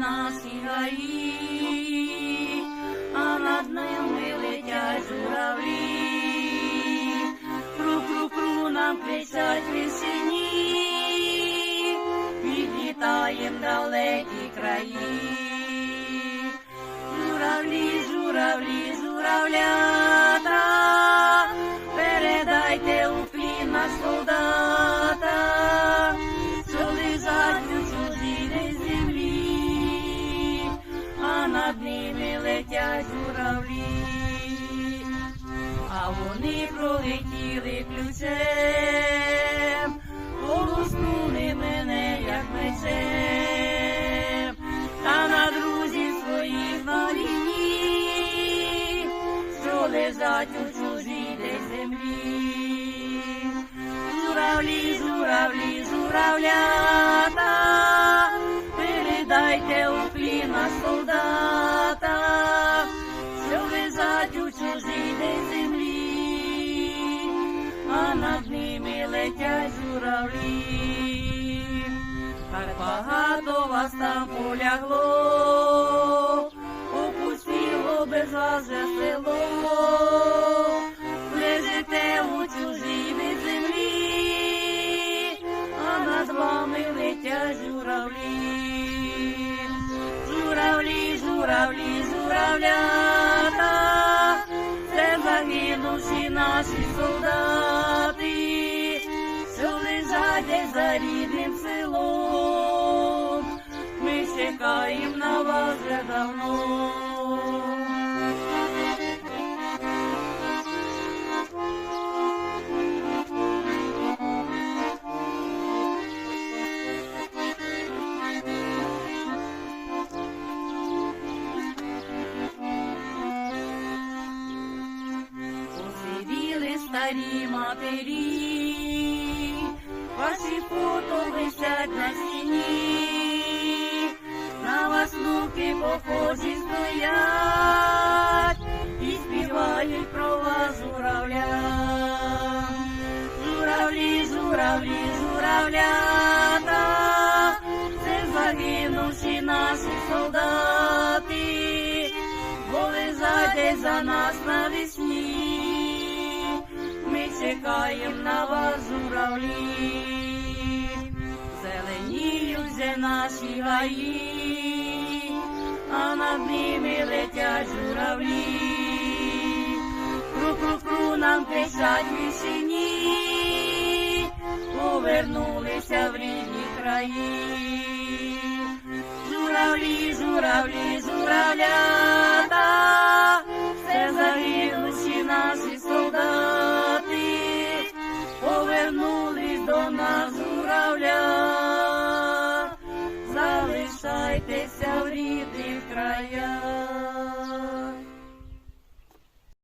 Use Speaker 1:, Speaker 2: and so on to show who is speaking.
Speaker 1: наші гаї, а над ними летять журавлі. Кру-кру-кру нам кричать весені, відлітаєм далекі краї. Летять журавлі, а вони пролетіли ключем, полоснули мене, як мечем, та на друзів своїх на війні, що лежать у чужій десь землі. Журавлі, журавлі, журавлята, передайте уклін летять журавлі. Так багато вас там полягло, опустіло без вас же село, лежите у чужій ви землі, а над вами летять журавлі. Журавлі, журавлі, журавлята, це загинувші наші солдати, рідним селом. Ми чекаємо на вас вже давно. Старі матері, ваші фото висять на стіні, на вас внуки похожі стоять і співають про вас журавля. Журавлі, журавлі, журавлята, це загинувші наші солдати, бо десь за нас навесні. Ми чекаємо на вас, журавлі, зеленіють вже наші гаї, а над ними летять журавлі. Кру-кру-кру нам кричать вісені, повернулися в рідні краї. Журавлі, журавлі, до нас журавля, залишайтеся в рідних краях.